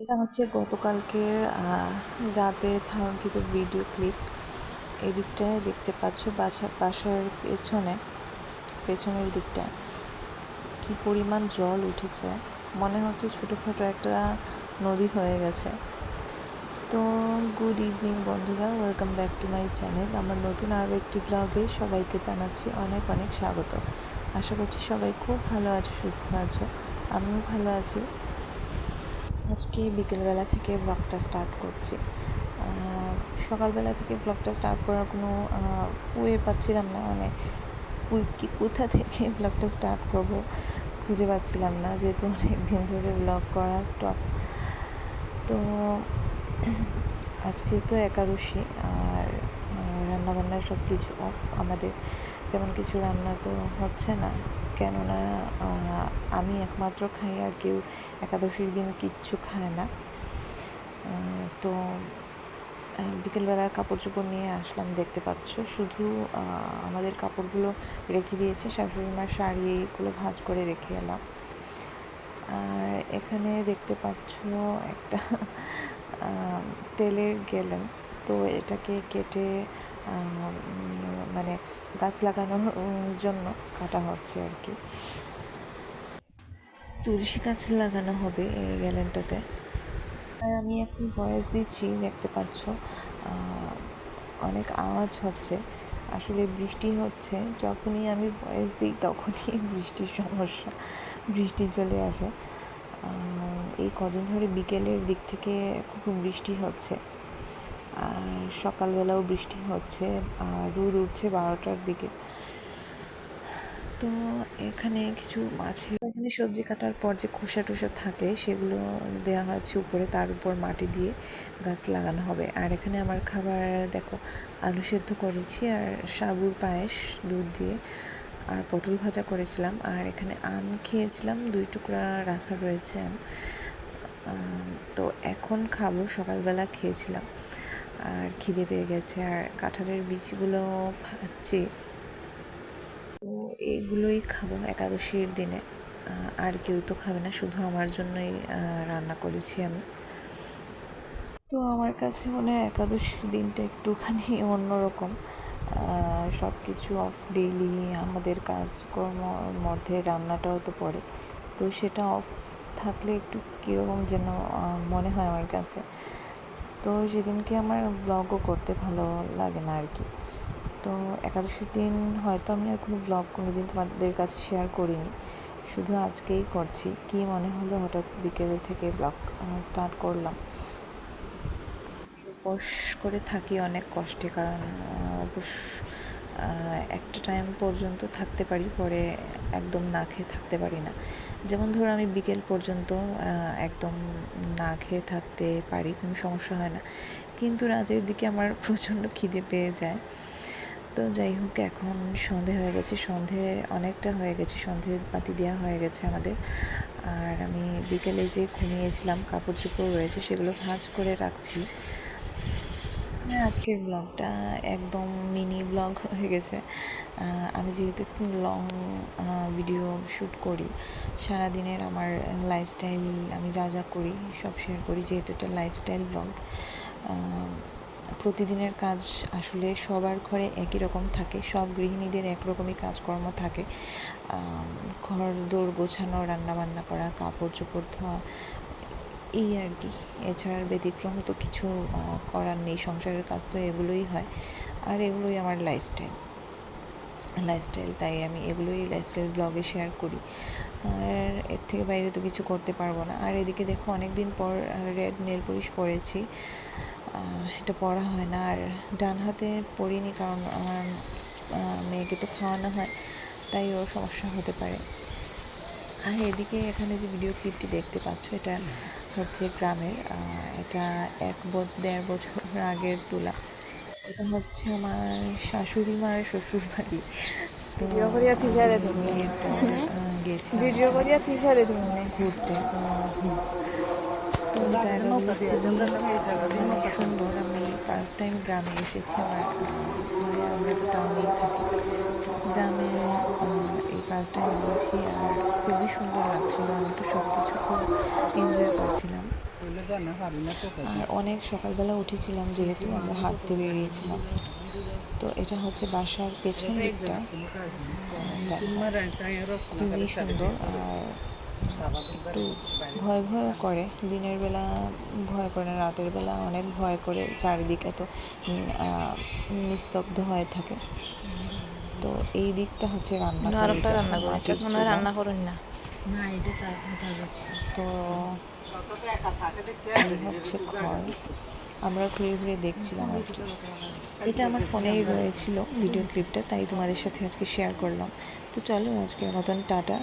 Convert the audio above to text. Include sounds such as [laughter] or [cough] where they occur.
এটা হচ্ছে গতকালকের রাতে ধারণকৃত ভিডিও ক্লিপ। এই দিকটায় দেখতে পাচ্ছ বাসার বাসার পেছনে, পেছনের দিকটায় কি পরিমাণ জল উঠেছে। মনে হচ্ছে ছোটোখাটো একটা নদী হয়ে গেছে। তো গুড ইভিনিং বন্ধুরা welcome back to my channel আমার নতুন আরও একটি ব্লগে সবাইকে জানাচ্ছি অনেক অনেক স্বাগত। আশা করছি সবাই খুব ভালো আছো, সুস্থ আছো। আমিও ভালো আছি। আজকে বিকেলবেলা থেকে ব্লগটা স্টার্ট করছি। সকালবেলা থেকে ব্লগটা স্টার্ট করার কোনো ওয়ে পাচ্ছিলাম না। মানে কোথা থেকে ব্লগটা স্টার্ট করব খুঁজে পাচ্ছিলাম না, যেহেতু অনেক দিন ধরে ব্লগ করা স্টপ তো আজকে তো একাদশী আর রান্নাবান্না সব কিছু অফ আমাদের তেমন কিছু রান্না তো হচ্ছে না। কেননা আমি একমাত্র খাই আর কেউ একাদশীর দিন কিচ্ছু খায় না। তো বিকেলবেলা কাপড় চোপড় নিয়ে আসলাম, দেখতে পাচ্ছ। শুধু আমাদের কাপড়গুলো রেখে দিয়েছে, শাশুড়ি মার শাড়ি এইগুলো ভাঁজ করে রেখে এলাম। আর এখানে দেখতে পাচ্ছ একটা তেলের গেলেন তো এটাকে কেটে মানে গাছ লাগানোর জন্য কাটা হচ্ছে আর কি। তুলসী গাছ লাগানো হবে এই গ্যালেনটাতে। আর আমি এখন ভয়েস দিচ্ছি, দেখতে পাচ্ছ অনেক আওয়াজ হচ্ছে। আসলে বৃষ্টি হচ্ছে, যখনই আমি ভয়েস দিই তখনই বৃষ্টির সমস্যা, বৃষ্টি চলে আসে। এই কদিন ধরে বিকেলের দিক থেকে খুব বৃষ্টি হচ্ছে। সকালবেলাও বৃষ্টি হচ্ছে আর রোদ উঠছে বারোটার দিকে। তো এখানে কিছু মাছের এখানে সবজি কাটার পর যে খোসা টোসা থাকে সেগুলো দেওয়া হয়েছে উপরে তার উপর মাটি দিয়ে গাছ লাগানো হবে। আর এখানে আমার খাবার দেখো আলু সেদ্ধ করেছি আর সাবুর পায়েস দুধ দিয়ে আর পটল ভাজা করেছিলাম। আর এখানে আম খেয়েছিলাম দুই টুকরা রাখা রয়েছে আম, তো এখন খাব সকালবেলা খেয়েছিলাম। আর খিদে পেয়ে গেছে, আর কাঁঠালের বীজগুলো ভাজছি। তো এগুলোই খাব একাদশীর দিনে। আর কেউ তো খাবে না, শুধু আমার জন্যই রান্না করেছি আমি। তো আমার কাছে মনে হয় একাদশীর দিনটা একটুখানি [laughs] অন্যরকম। সব কিছু অফ ডেইলি আমাদের কাজকর্মর মধ্যে রান্নাটাও তো পড়ে। তো সেটা অফ থাকলে একটু কীরকম যেন মনে হয় আমার কাছে। তো সেদিনকে আমার ব্লগও করতে ভালো লাগে না আর কি তো একাদশীর দিন হয়তো আমি আর কোনো ব্লগ কোনো দিন তোমাদের কাছে শেয়ার করিনি। শুধু আজকেই করছি। কি মনে হলো হঠাৎ বিকেল থেকে ব্লগ স্টার্ট করলাম? উপোস করে থাকি অনেক কষ্টে কারণ উপোস একটা টাইম পর্যন্ত থাকতে পারি, পরে একদম না খেয়ে থাকতে পারি না। যেমন ধরো আমি বিকেল পর্যন্ত একদম না খেয়ে থাকতে পারি, কোনো সমস্যা হয় না। কিন্তু রাতের দিকে আমার [laughs] প্রচণ্ড খিদে পেয়ে যায়। তো যাই হোক, এখন সন্ধে হয়ে গেছে। সন্ধে অনেকটা হয়ে গেছে। সন্ধে বাতি দেওয়া হয়ে গেছে আমাদের। আর আমি বিকেলে যে ঘুমিয়েছিলাম, কাপড় চোপড় রয়েছে, সেগুলো ভাঁজ করে রাখছি। আজকের ব্লগটা একদম মিনি ব্লগ হয়ে গেছে। আমি যেহেতু একটু লং ভিডিও শ্যুট করি, সারাদিনের আমার লাইফস্টাইল আমি যা যা করি সব শেয়ার করি, যেহেতু এটা লাইফস্টাইল ব্লগ প্রতিদিনের কাজ আসলে সবার ঘরে একই রকম থাকে, সব গৃহিণীদের একরকমই কাজকর্ম থাকে। ঘর দৌড় গোছানো রান্না বান্না করা, কাপড় চোপড় ধোয়া এই আর কি। এছাড়া ব্যতিক্রম তো কিছু করার নেই। সংসারের কাজ তো এগুলোই হয়। আর এগুলোই আমার লাইফস্টাইল লাইফস্টাইল তাই আমি এগুলোই লাইফস্টাইল ব্লগে শেয়ার করি। আর এর থেকে বাইরে তো কিছু করতে পারব না। আর এদিকে দেখো অনেক দিন পর রেড নেল পলিশ পরেছি। এটা পরা হয় না। আর ডান হাতে পরিনি কারণ আমার মেয়েকে তো খাওয়ানো হয়। তাই ওর সমস্যা হতে পারে। আর এদিকে এখানে যে ভিডিও ক্লিপটি দেখতে পাচ্ছ, এটা হচ্ছে গ্রামের এটা এক বছর দেড় বছর আগের তোলা। এটা হচ্ছে আমার শাশুড়ি মায়ের শ্বশুর বাড়ি। ভিডিও করিয়া তুমি গেছিলাম ভিডিও করিয়া থিসারে তুমি ঘুরতে সুন্দর আমি ফার্স্ট টাইম গ্রামে এসেছি আমার তো থাকি গ্রামে এই ফার্স্ট টাইম এসেছি আর খুবই সুন্দর লাগছিল আমি তো সব কিছু খুব এনজয় করছিলাম আর অনেক সকালবেলা উঠেছিলাম যেহেতু আমরা হাঁটতে বেরিয়েছিলাম তো এটা হচ্ছে বাসার পেছন দিকটা খুবই সুন্দর আর একটু ভয় ভয় করে। দিনের বেলা ভয় করে না রাতের বেলা অনেক ভয় করে চারিদিকে তো উম, আহ, নিস্তব্ধ হয়ে থাকে। তো এই দিকটা হচ্ছে রান্না রান্না করো। রান্না করুন না। তো এই হচ্ছে ঘর। আমরা ঘুরে ঘুরে দেখছিলাম আর কি। এটা আমার ফোনেই রয়েছিল ভিডিও ক্লিপটা তাই তোমাদের সাথে আজকে শেয়ার করলাম। তো চলো আজকের মতন টাটা।